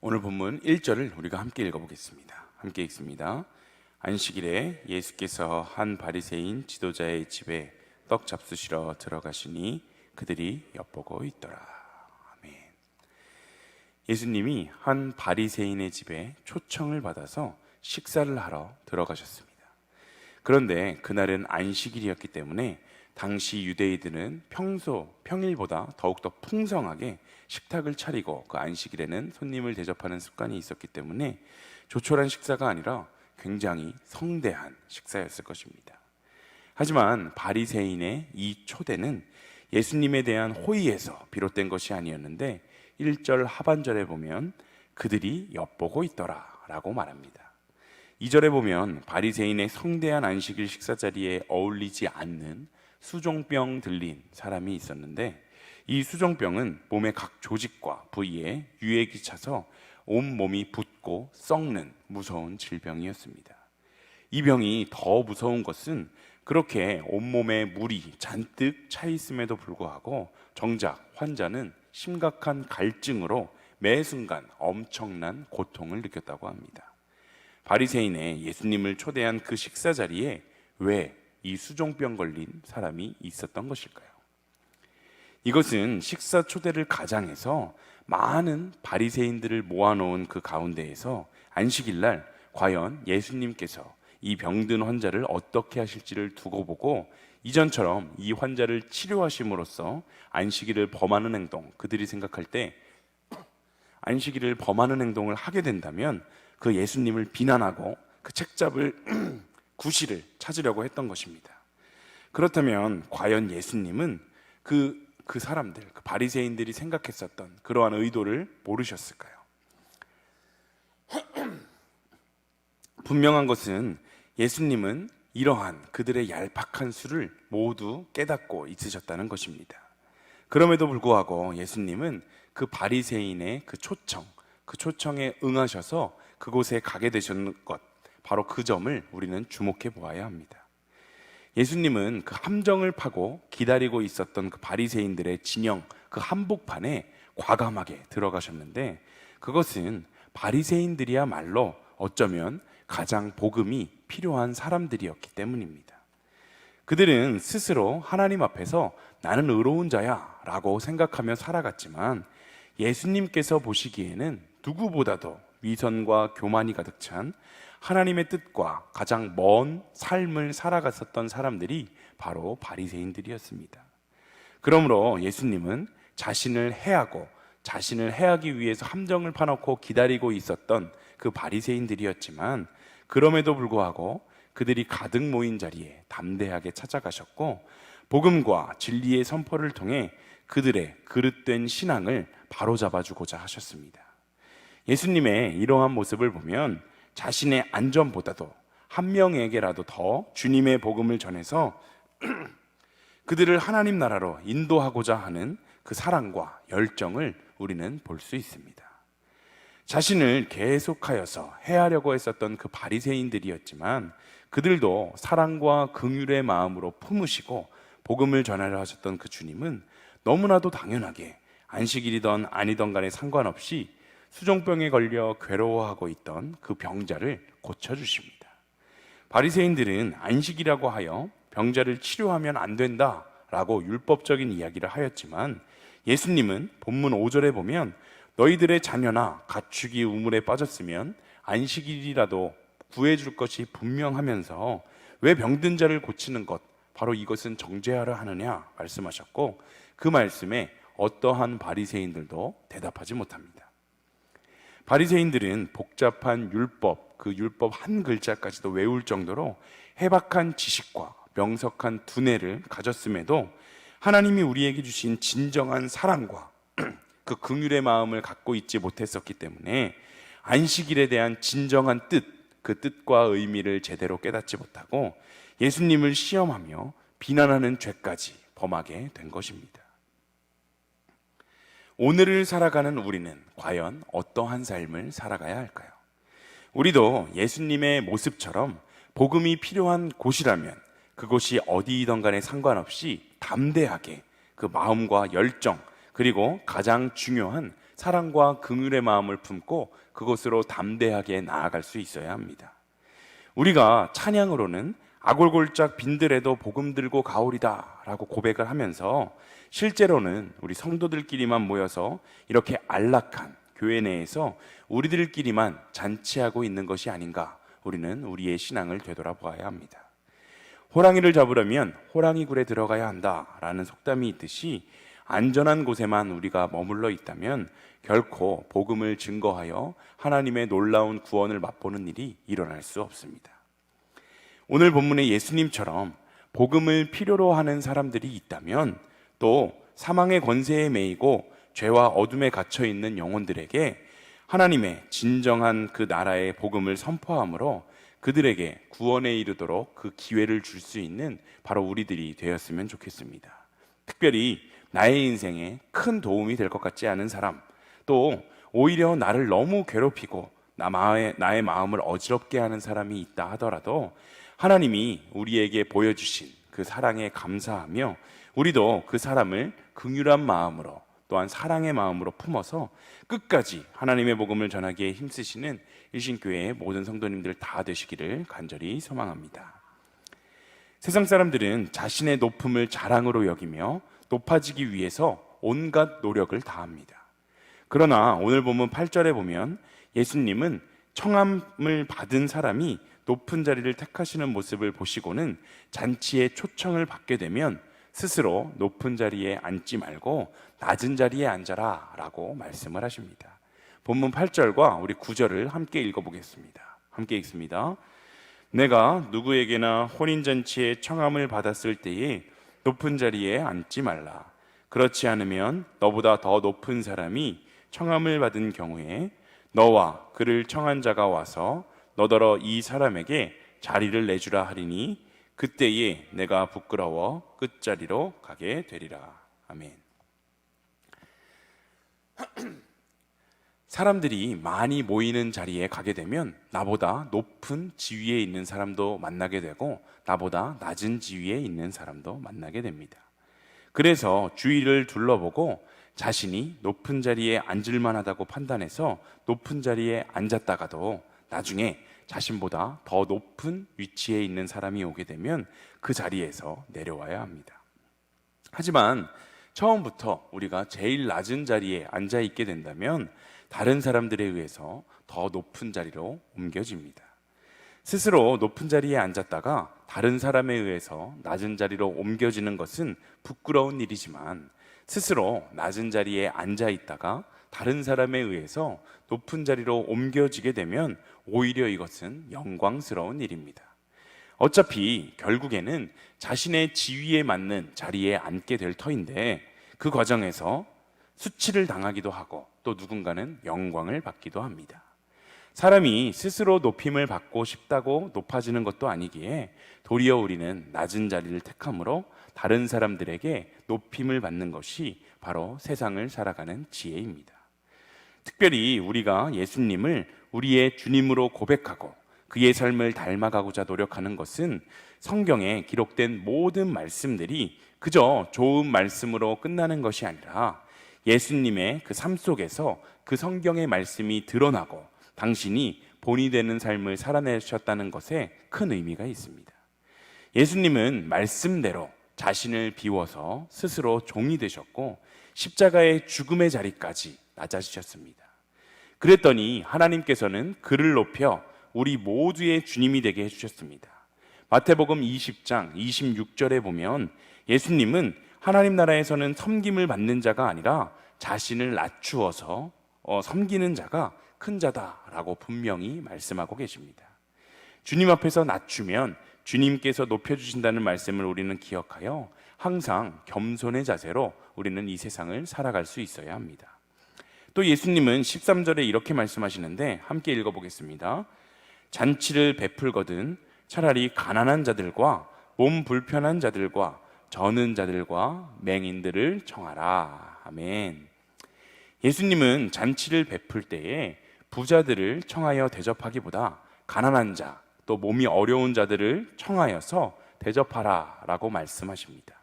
오늘 본문 1절을 우리가 함께 읽어보겠습니다. 함께 읽습니다. 안식일에 예수께서 한 바리새인 지도자의 집에 떡 잡수시러 들어가시니 그들이 엿보고 있더라. 아멘. 예수님이 한 바리새인의 집에 초청을 받아서 식사를 하러 들어가셨습니다. 그런데 그날은 안식일이었기 때문에 당시 유대인들은 평소 평일보다 더욱더 풍성하게 식탁을 차리고 그 안식일에는 손님을 대접하는 습관이 있었기 때문에 조촐한 식사가 아니라 굉장히 성대한 식사였을 것입니다. 하지만 바리새인의 이 초대는 예수님에 대한 호의에서 비롯된 것이 아니었는데 1절 하반절에 보면 그들이 엿보고 있더라라고 말합니다. 2절에 보면 바리새인의 성대한 안식일 식사 자리에 어울리지 않는 수종병 들린 사람이 있었는데 이 수종병은 몸의 각 조직과 부위에 유액이 차서 온 몸이 붓고 썩는 무서운 질병이었습니다. 이 병이 더 무서운 것은 그렇게 온몸에 물이 잔뜩 차 있음에도 불구하고 정작 환자는 심각한 갈증으로 매 순간 엄청난 고통을 느꼈다고 합니다. 바리새인의 예수님을 초대한 그 식사 자리에 왜 이 수종병 걸린 사람이 있었던 것일까요? 이것은 식사 초대를 가장해서 많은 바리새인들을 모아놓은 그 가운데에서 안식일 날 과연 예수님께서 이 병든 환자를 어떻게 하실지를 두고 보고 이전처럼 이 환자를 치료하심으로써 안식일을 범하는 행동 그들이 생각할 때 안식일을 범하는 행동을 하게 된다면 그 예수님을 비난하고 그 책잡을 구실을 찾으려고 했던 것입니다. 그렇다면 과연 예수님은 그, 그 사람들, 그 바리새인들이 생각했었던 그러한 의도를 모르셨을까요? 분명한 것은 예수님은 이러한 그들의 얄팍한 수를 모두 깨닫고 있으셨다는 것입니다. 그럼에도 불구하고 예수님은 그 바리새인의 그 초청, 그 초청에 응하셔서 그곳에 가게 되셨는 것, 바로 그 점을 우리는 주목해 보아야 합니다. 예수님은 그 함정을 파고 기다리고 있었던 그 바리새인들의 진영, 그 한복판에 과감하게 들어가셨는데 그것은 바리새인들이야말로 어쩌면 가장 복음이 필요한 사람들이었기 때문입니다. 그들은 스스로 하나님 앞에서 나는 의로운 자야 라고 생각하며 살아갔지만 예수님께서 보시기에는 누구보다도 위선과 교만이 가득 찬 하나님의 뜻과 가장 먼 삶을 살아갔었던 사람들이 바로 바리새인들이었습니다. 그러므로 예수님은 자신을 해하고 자신을 해하기 위해서 함정을 파놓고 기다리고 있었던 그 바리새인들이었지만 그럼에도 불구하고 그들이 가득 모인 자리에 담대하게 찾아가셨고 복음과 진리의 선포를 통해 그들의 그릇된 신앙을 바로잡아주고자 하셨습니다. 예수님의 이러한 모습을 보면 자신의 안전보다도 한 명에게라도 더 주님의 복음을 전해서 그들을 하나님 나라로 인도하고자 하는 그 사랑과 열정을 우리는 볼 수 있습니다. 자신을 계속하여서 해하려고 했었던 그 바리새인들이었지만 그들도 사랑과 긍휼의 마음으로 품으시고 복음을 전하려 하셨던 그 주님은 너무나도 당연하게 안식일이던 아니던 간에 상관없이 수종병에 걸려 괴로워하고 있던 그 병자를 고쳐 주십니다. 바리새인들은 안식이라고 하여 병자를 치료하면 안 된다라고 율법적인 이야기를 하였지만 예수님은 본문 5절에 보면 너희들의 자녀나 가축이 우물에 빠졌으면 안식일이라도 구해줄 것이 분명하면서 왜 병든 자를 고치는 것 바로 이것은 정죄하려 하느냐 말씀하셨고 그 말씀에 어떠한 바리새인들도 대답하지 못합니다. 바리새인들은 복잡한 율법, 그 율법 한 글자까지도 외울 정도로 해박한 지식과 명석한 두뇌를 가졌음에도 하나님이 우리에게 주신 진정한 사랑과 그 긍휼의 마음을 갖고 있지 못했었기 때문에 안식일에 대한 진정한 뜻, 그 뜻과 의미를 제대로 깨닫지 못하고 예수님을 시험하며 비난하는 죄까지 범하게 된 것입니다. 오늘을 살아가는 우리는 과연 어떠한 삶을 살아가야 할까요? 우리도 예수님의 모습처럼 복음이 필요한 곳이라면 그곳이 어디이든 간에 상관없이 담대하게 그 마음과 열정 그리고 가장 중요한 사랑과 긍휼의 마음을 품고 그곳으로 담대하게 나아갈 수 있어야 합니다. 우리가 찬양으로는 아골골짝 빈들에도 복음 들고 가오리다라고 고백을 하면서 실제로는 우리 성도들끼리만 모여서 이렇게 안락한 교회 내에서 우리들끼리만 잔치하고 있는 것이 아닌가 우리는 우리의 신앙을 되돌아보아야 합니다. 호랑이를 잡으려면 호랑이 굴에 들어가야 한다라는 속담이 있듯이 안전한 곳에만 우리가 머물러 있다면 결코 복음을 증거하여 하나님의 놀라운 구원을 맛보는 일이 일어날 수 없습니다. 오늘 본문의 예수님처럼 복음을 필요로 하는 사람들이 있다면 또 사망의 권세에 매이고 죄와 어둠에 갇혀 있는 영혼들에게 하나님의 진정한 그 나라의 복음을 선포함으로 그들에게 구원에 이르도록 그 기회를 줄 수 있는 바로 우리들이 되었으면 좋겠습니다. 특별히 나의 인생에 큰 도움이 될 것 같지 않은 사람, 또 오히려 나를 너무 괴롭히고 나의, 나의 마음을 어지럽게 하는 사람이 있다 하더라도 하나님이 우리에게 보여주신 그 사랑에 감사하며 우리도 그 사람을 긍휼한 마음으로 또한 사랑의 마음으로 품어서 끝까지 하나님의 복음을 전하기에 힘쓰시는 일신교회의 모든 성도님들 다 되시기를 간절히 소망합니다. 세상 사람들은 자신의 높음을 자랑으로 여기며 높아지기 위해서 온갖 노력을 다합니다. 그러나 오늘 본문 8절에 보면 예수님은 청함을 받은 사람이 높은 자리를 택하시는 모습을 보시고는 잔치에 초청을 받게 되면 스스로 높은 자리에 앉지 말고 낮은 자리에 앉아라 라고 말씀을 하십니다. 본문 8절과 우리 9절을 함께 읽어보겠습니다. 함께 읽습니다. 내가 누구에게나 혼인잔치에 청함을 받았을 때에 높은 자리에 앉지 말라. 그렇지 않으면 너보다 더 높은 사람이 청함을 받은 경우에 너와 그를 청한 자가 와서 너더러 이 사람에게 자리를 내주라 하리니 그때에 내가 부끄러워 끝자리로 가게 되리라. 아멘. 사람들이 많이 모이는 자리에 가게 되면 나보다 높은 지위에 있는 사람도 만나게 되고 나보다 낮은 지위에 있는 사람도 만나게 됩니다. 그래서 주위를 둘러보고 자신이 높은 자리에 앉을 만하다고 판단해서 높은 자리에 앉았다가도 나중에 자신보다 더 높은 위치에 있는 사람이 오게 되면 그 자리에서 내려와야 합니다. 하지만 처음부터 우리가 제일 낮은 자리에 앉아 있게 된다면 다른 사람들에 의해서 더 높은 자리로 옮겨집니다. 스스로 높은 자리에 앉았다가 다른 사람에 의해서 낮은 자리로 옮겨지는 것은 부끄러운 일이지만 스스로 낮은 자리에 앉아 있다가 다른 사람에 의해서 높은 자리로 옮겨지게 되면 오히려 이것은 영광스러운 일입니다. 어차피 결국에는 자신의 지위에 맞는 자리에 앉게 될 터인데 그 과정에서 수치를 당하기도 하고 또 누군가는 영광을 받기도 합니다. 사람이 스스로 높임을 받고 싶다고 높아지는 것도 아니기에 도리어 우리는 낮은 자리를 택함으로 다른 사람들에게 높임을 받는 것이 바로 세상을 살아가는 지혜입니다. 특별히 우리가 예수님을 우리의 주님으로 고백하고 그의 삶을 닮아가고자 노력하는 것은 성경에 기록된 모든 말씀들이 그저 좋은 말씀으로 끝나는 것이 아니라 예수님의 그 삶 속에서 그 성경의 말씀이 드러나고 당신이 본이 되는 삶을 살아내셨다는 것에 큰 의미가 있습니다. 예수님은 말씀대로 자신을 비워서 스스로 종이 되셨고 십자가의 죽음의 자리까지 낮아지셨습니다. 그랬더니 하나님께서는 그를 높여 우리 모두의 주님이 되게 해주셨습니다. 마태복음 20장 26절에 보면 예수님은 하나님 나라에서는 섬김을 받는 자가 아니라 자신을 낮추어서 어, 섬기는 자가 큰 자다라고 분명히 말씀하고 계십니다. 주님 앞에서 낮추면 주님께서 높여주신다는 말씀을 우리는 기억하여 항상 겸손의 자세로 우리는 이 세상을 살아갈 수 있어야 합니다. 또 예수님은 13절에 이렇게 말씀하시는데 함께 읽어보겠습니다. 잔치를 베풀거든 차라리 가난한 자들과 몸 불편한 자들과 저는 자들과 맹인들을 청하라. 아멘. 예수님은 잔치를 베풀 때에 부자들을 청하여 대접하기보다 가난한 자, 또 몸이 어려운 자들을 청하여서 대접하라 라고 말씀하십니다.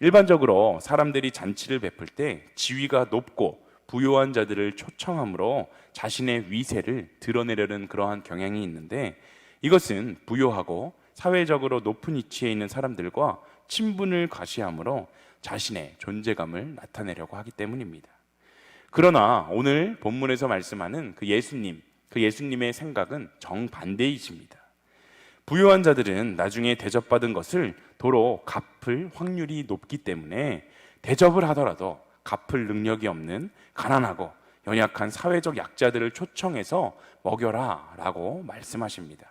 일반적으로 사람들이 잔치를 베풀 때 지위가 높고 부요한 자들을 초청함으로 자신의 위세를 드러내려는 그러한 경향이 있는데 이것은 부요하고 사회적으로 높은 위치에 있는 사람들과 친분을 과시함으로 자신의 존재감을 나타내려고 하기 때문입니다. 그러나 오늘 본문에서 말씀하는 그 예수님, 그 예수님의 생각은 정반대이십니다. 부유한 자들은 나중에 대접받은 것을 도로 갚을 확률이 높기 때문에 대접을 하더라도 갚을 능력이 없는 가난하고 연약한 사회적 약자들을 초청해서 먹여라 라고 말씀하십니다.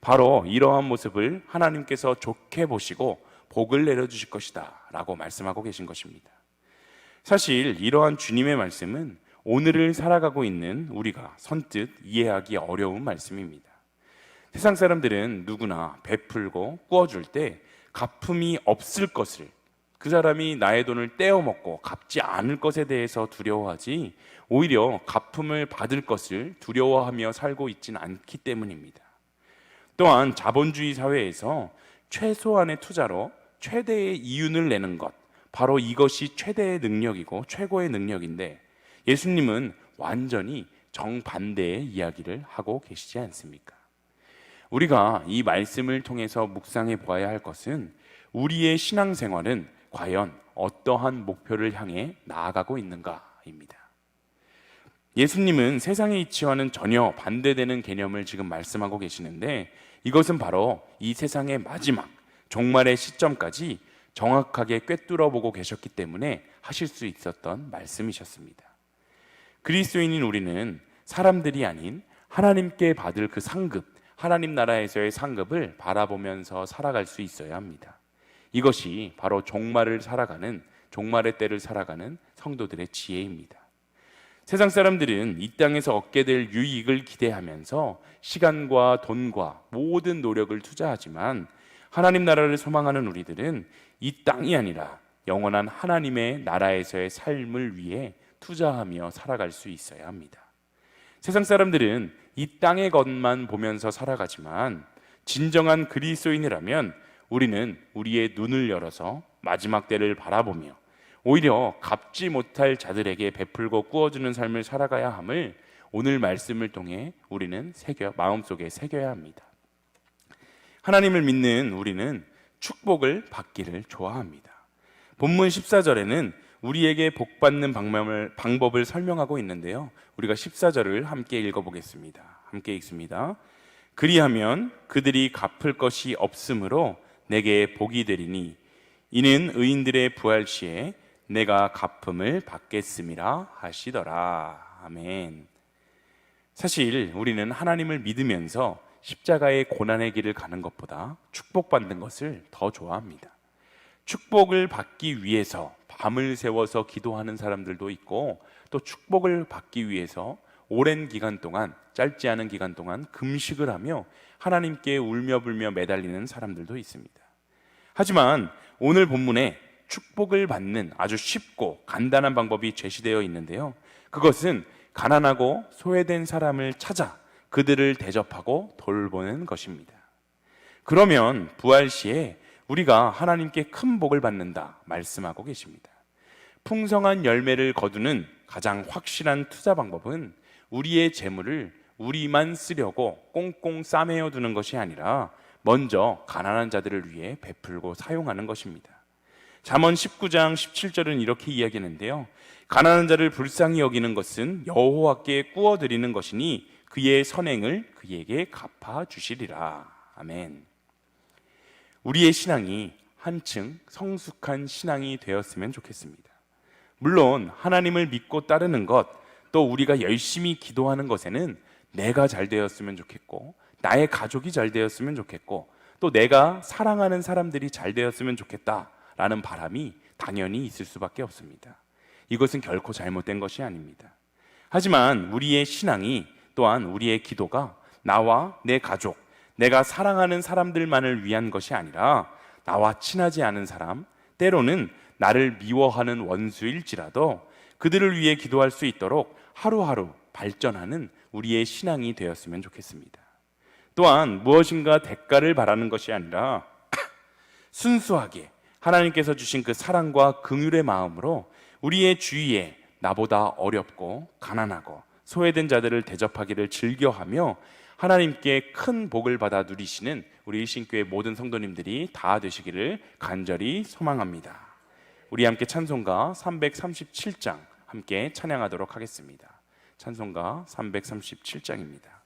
바로 이러한 모습을 하나님께서 좋게 보시고 복을 내려주실 것이다 라고 말씀하고 계신 것입니다. 사실 이러한 주님의 말씀은 오늘을 살아가고 있는 우리가 선뜻 이해하기 어려운 말씀입니다. 세상 사람들은 누구나 베풀고 꾸어줄 때 갚음이 없을 것을 그 사람이 나의 돈을 떼어먹고 갚지 않을 것에 대해서 두려워하지 오히려 갚음을 받을 것을 두려워하며 살고 있지는 않기 때문입니다. 또한 자본주의 사회에서 최소한의 투자로 최대의 이윤을 내는 것, 바로 이것이 최대의 능력이고 최고의 능력인데 예수님은 완전히 정반대의 이야기를 하고 계시지 않습니까? 우리가 이 말씀을 통해서 묵상해 보아야 할 것은 우리의 신앙생활은 과연 어떠한 목표를 향해 나아가고 있는가입니다. 예수님은 세상의 이치와는 전혀 반대되는 개념을 지금 말씀하고 계시는데 이것은 바로 이 세상의 마지막 종말의 시점까지 정확하게 꿰뚫어 보고 계셨기 때문에 하실 수 있었던 말씀이셨습니다. 그리스도인인 우리는 사람들이 아닌 하나님께 받을 그 상급, 하나님 나라에서의 상급을 바라보면서 살아갈 수 있어야 합니다. 이것이 바로 종말을 살아가는 종말의 때를 살아가는 성도들의 지혜입니다. 세상 사람들은 이 땅에서 얻게 될 유익을 기대하면서 시간과 돈과 모든 노력을 투자하지만 하나님 나라를 소망하는 우리들은 이 땅이 아니라 영원한 하나님의 나라에서의 삶을 위해 투자하며 살아갈 수 있어야 합니다. 세상 사람들은 이 땅의 것만 보면서 살아가지만 진정한 그리스도인이라면 우리는 우리의 눈을 열어서 마지막 때를 바라보며 오히려 갚지 못할 자들에게 베풀고 꾸어주는 삶을 살아가야 함을 오늘 말씀을 통해 우리는 새겨 마음속에 새겨야 합니다. 하나님을 믿는 우리는 축복을 받기를 좋아합니다. 본문 14절에는 우리에게 복 받는 방법을, 설명하고 있는데요. 우리가 14절을 함께 읽어 보겠습니다. 함께 읽습니다. 그리하면 그들이 갚을 것이 없으므로 내게 복이 되리니 이는 의인들의 부활 시에 내가 갚음을 받겠음이라 하시더라. 아멘. 사실 우리는 하나님을 믿으면서 십자가의 고난의 길을 가는 것보다 축복받는 것을 더 좋아합니다. 축복을 받기 위해서 밤을 새워서 기도하는 사람들도 있고 또 축복을 받기 위해서 오랜 기간 동안 짧지 않은 기간 동안 금식을 하며 하나님께 울며 불며 매달리는 사람들도 있습니다. 하지만 오늘 본문에 축복을 받는 아주 쉽고 간단한 방법이 제시되어 있는데요. 그것은 가난하고 소외된 사람을 찾아 그들을 대접하고 돌보는 것입니다. 그러면 부활 시에 우리가 하나님께 큰 복을 받는다 말씀하고 계십니다. 풍성한 열매를 거두는 가장 확실한 투자 방법은 우리의 재물을 우리만 쓰려고 꽁꽁 싸매어 두는 것이 아니라 먼저 가난한 자들을 위해 베풀고 사용하는 것입니다. 잠언 19장 17절은 이렇게 이야기하는데요. 가난한 자를 불쌍히 여기는 것은 여호와께 꾸어 드리는 것이니 그의 선행을 그에게 갚아 주시리라. 아멘. 우리의 신앙이 한층 성숙한 신앙이 되었으면 좋겠습니다. 물론 하나님을 믿고 따르는 것, 또 우리가 열심히 기도하는 것에는 내가 잘 되었으면 좋겠고, 나의 가족이 잘 되었으면 좋겠고, 또 내가 사랑하는 사람들이 잘 되었으면 좋겠다라는 바람이 당연히 있을 수밖에 없습니다. 이것은 결코 잘못된 것이 아닙니다. 하지만 우리의 신앙이 또한 우리의 기도가 나와 내 가족, 내가 사랑하는 사람들만을 위한 것이 아니라 나와 친하지 않은 사람, 때로는 나를 미워하는 원수일지라도 그들을 위해 기도할 수 있도록 하루하루 발전하는 우리의 신앙이 되었으면 좋겠습니다. 또한 무엇인가 대가를 바라는 것이 아니라 순수하게 하나님께서 주신 그 사랑과 긍휼의 마음으로 우리의 주위에 나보다 어렵고 가난하고 소외된 자들을 대접하기를 즐겨하며 하나님께 큰 복을 받아 누리시는 우리 일신교회 모든 성도님들이 다 되시기를 간절히 소망합니다. 우리 함께 찬송가 337장 함께 찬양하도록 하겠습니다. 찬송가 337장입니다.